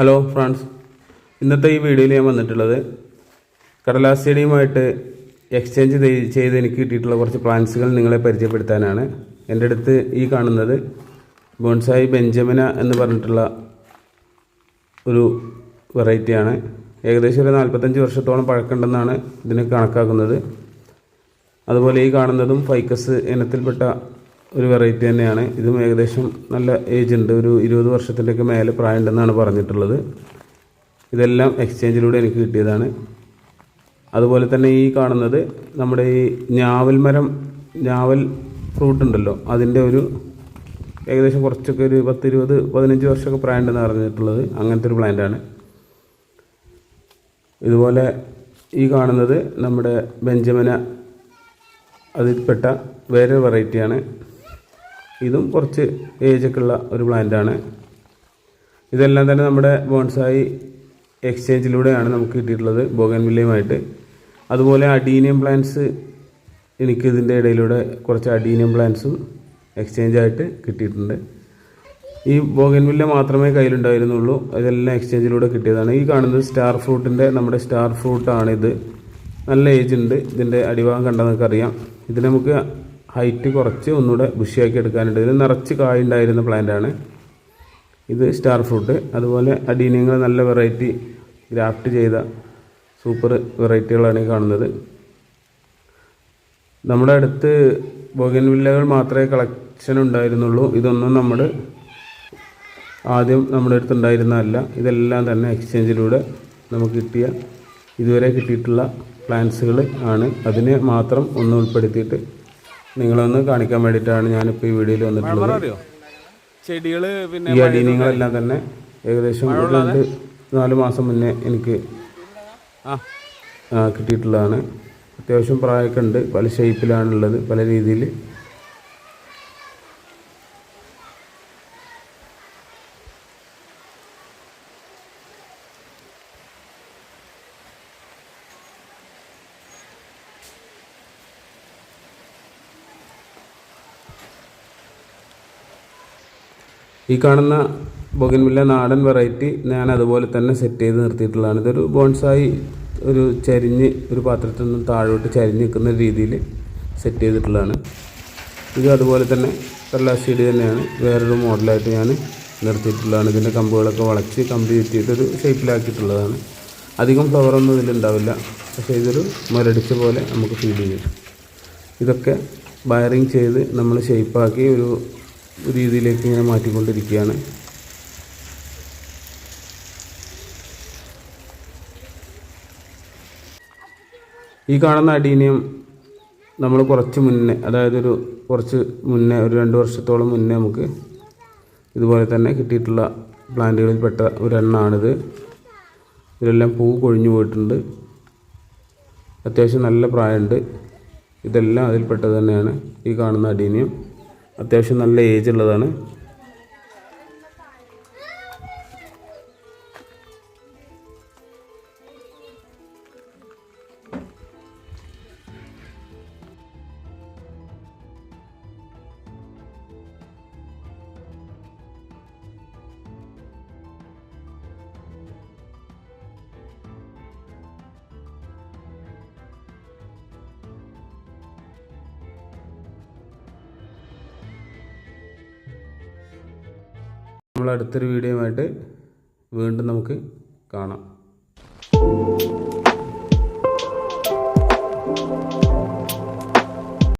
Hello friends. ഇന്നത്തെ ഈ വീഡിയോയിൽ ഞാൻ വന്നിട്ടുള്ളത് കടലാസ് ചെടിയുമായിട്ട് എക്സ്ചേഞ്ച് ചെയ്ത് എനിക്ക് കിട്ടിയിട്ടുള്ള കുറച്ച് പ്ലാന്റ്സുകൾ നിങ്ങളെ പരിചയപ്പെടുത്താനാണ്. എന്റെ അടുത്ത് ഈ കാണുന്നത് ബോൺസായി ബെഞ്ചമിന എന്ന് പറഞ്ഞിട്ടുള്ള ഒരു വെറൈറ്റിയാണ് ഏകദേശം ഒരു നാൽപ്പത്തഞ്ച് വർഷത്തോളം പഴക്കമുണ്ടെന്നാണ് ഇതിന് കണക്കാക്കുന്നത്. അതുപോലെ ഈ കാണുന്നതും ഫൈക്കസ് ഇനത്തിൽപ്പെട്ട ഒരു വെറൈറ്റി തന്നെയാണ്. ഇതും ഏകദേശം നല്ല ഏജ് ഉണ്ട്. ഒരു ഇരുപത് വർഷത്തിന്റെയൊക്കെ മേലെ പ്രായമുണ്ടെന്നാണ് പറഞ്ഞിട്ടുള്ളത്. ഇതെല്ലാം എക്സ്ചേഞ്ചിലൂടെ എനിക്ക് കിട്ടിയതാണ്. അതുപോലെ തന്നെ ഈ കാണുന്നത് നമ്മുടെ ഈ ഞാവൽ മരം ഞാവൽ ഫ്രൂട്ട് ഉണ്ടല്ലോ. അതിന്റെ ഒരു ഏകദേശം കുറച്ചൊക്കെ ഒരു പത്ത് ഇരുപത് പതിനഞ്ച് വർഷമൊക്കെ പ്രായമുണ്ടെന്ന് പറഞ്ഞിട്ടുള്ളത് അങ്ങനത്തെ ഒരു പ്ലാന്റാണ് ഇതുപോലെ ഈ കാണുന്നത് നമ്മുടെ ബെഞ്ചമന അതിൽപ്പെട്ട വേറെ വെറൈറ്റിയാണ് ഇതും കുറച്ച് ഏജൊക്കെ ഉള്ള ഒരു പ്ലാന്റാണ് ഇതെല്ലാം തന്നെ നമ്മുടെ ബോൺസായി എക്സ്ചേഞ്ചിലൂടെയാണ് നമുക്ക് കിട്ടിയിട്ടുള്ളത് ബോഗൻവില്ലയുമായിട്ട് അതുപോലെ അഡീനിയം പ്ലാന്റ്സ് എനിക്ക് ഇതിന്റെ ഇടയിലൂടെ കുറച്ച് അഡീനിയം പ്ലാന്റ്സും എക്സ്ചേഞ്ച് ആയിട്ട് കിട്ടിയിട്ടുണ്ട്. ഈ ബോഗൻവില്ല മാത്രമേ കയ്യിലുണ്ടായിരുന്നുള്ളൂ ഇതെല്ലാം എക്സ്ചേഞ്ചിലൂടെ കിട്ടിയതാണ്. ഈ കാണുന്നത് സ്റ്റാർ ഫ്രൂട്ടിന്റെ നമ്മുടെ സ്റ്റാർ ഫ്രൂട്ടാണിത് നല്ല ഏജ് ഉണ്ട് ഇതിന്റെ അടിഭാഗം കണ്ടാൽ നിങ്ങൾക്ക് അറിയാം ഇത് നമുക്ക് ഹൈറ്റ് കുറച്ച് ഒന്നുകൂടെ ബുഷിയാക്കി എടുക്കാനുണ്ട് ഇതിൽ നിറച്ച് കായുണ്ടായിരുന്ന പ്ലാന്റാണ് ഇത് സ്റ്റാർ ഫ്രൂട്ട് അതുപോലെ അടീനിയങ്ങൾ നല്ല വെറൈറ്റി ഗ്രാഫ്റ്റ് ചെയ്ത സൂപ്പർ വെറൈറ്റികളാണ് ഈ കാണുന്നത്. നമ്മുടെ അടുത്ത് ബോഗൻവില്ലകൾ മാത്രമേ കളക്ഷൻ ഉണ്ടായിരുന്നുള്ളൂ. ഇതൊന്നും നമ്മൾ ആദ്യം നമ്മുടെ അടുത്ത് ഉണ്ടായിരുന്നതല്ല. ഇതെല്ലാം തന്നെ എക്സ്ചേഞ്ചിലൂടെ നമുക്ക് കിട്ടിയ ഇതുവരെ കിട്ടിയിട്ടുള്ള പ്ലാൻസുകൾ ആണ്. അതിനെ മാത്രം ഒന്ന് ഉൾപ്പെടുത്തിയിട്ട് നിങ്ങളൊന്ന് കാണിക്കാൻ വേണ്ടിയിട്ടാണ് ഞാനിപ്പോൾ ഈ വീഡിയോയിൽ വന്നിട്ടുള്ളത്. ചെടികൾ പിന്നെ ഈ അടീനങ്ങളെല്ലാം തന്നെ ഏകദേശം രണ്ട് നാല് മാസം മുന്നേ എനിക്ക് കിട്ടിയിട്ടുള്ളതാണ്. അത്യാവശ്യം പ്രായമൊക്കെ ഉണ്ട്. പല ഷേപ്പിലാണുള്ളത് പല രീതിയിൽ ഈ കാണുന്ന ബൊഗൻവില്ല നാടൻ വെറൈറ്റി ഞാൻ അതുപോലെ തന്നെ സെറ്റ് ചെയ്ത് നിർത്തിയിട്ടുള്ളതാണ്. ഇതൊരു ബോൺസായി ഒരു ചരിഞ്ഞ് ഒരു പാത്രത്തിൽ നിന്ന് താഴോട്ട് ചരിഞ്ഞ് നിൽക്കുന്ന രീതിയിൽ സെറ്റ് ചെയ്തിട്ടുള്ളതാണ്. ഇത് അതുപോലെ തന്നെ കടലാസ് ചെടി തന്നെയാണ്. വേറൊരു മോഡലായിട്ട് ഞാൻ നിർത്തിയിട്ടുള്ളതാണ്. ഇതിന്റെ കമ്പുകളൊക്കെ വളച്ച് കമ്പി ചുറ്റിയിട്ടൊരു ഷേപ്പിലാക്കിയിട്ടുള്ളതാണ് അധികം ഫ്ലവറൊന്നും ഇതിലുണ്ടാവില്ല പക്ഷേ ഇതൊരു മുരടിച്ച പോലെ നമുക്ക് ഫീൽ ചെയ്യും. ഇതൊക്കെ വയറിങ് ചെയ്ത് നമ്മൾ ഷേപ്പാക്കി ഒരു രീതിയിലേക്ക് ഇങ്ങനെ മാറ്റിക്കൊണ്ടിരിക്കുകയാണ്. ഈ കാണുന്ന അടീനിയം നമ്മൾ കുറച്ച് മുന്നേ അതായത് ഒരു കുറച്ച് മുന്നേ ഒരു രണ്ട് വർഷത്തോളം മുന്നേ നമുക്ക് ഇതുപോലെ തന്നെ കിട്ടിയിട്ടുള്ള പ്ലാന്റുകളിൽപ്പെട്ട ഒരെണ്ണമാണിത് ഇതിലെല്ലാം പൂ കൊഴിഞ്ഞു പോയിട്ടുണ്ട്. അത്യാവശ്യം നല്ല പ്രായമുണ്ട്. ഇതെല്ലാം അതിൽപ്പെട്ടത് തന്നെയാണ് ഈ കാണുന്ന അടീനിയം. അത്യാവശ്യം നല്ല ഏജ് ഉള്ളതാണ്. നമ്മൾ അടുത്തൊരു വീഡിയോയുമായിട്ട് വീണ്ടും നമുക്ക് കാണാം.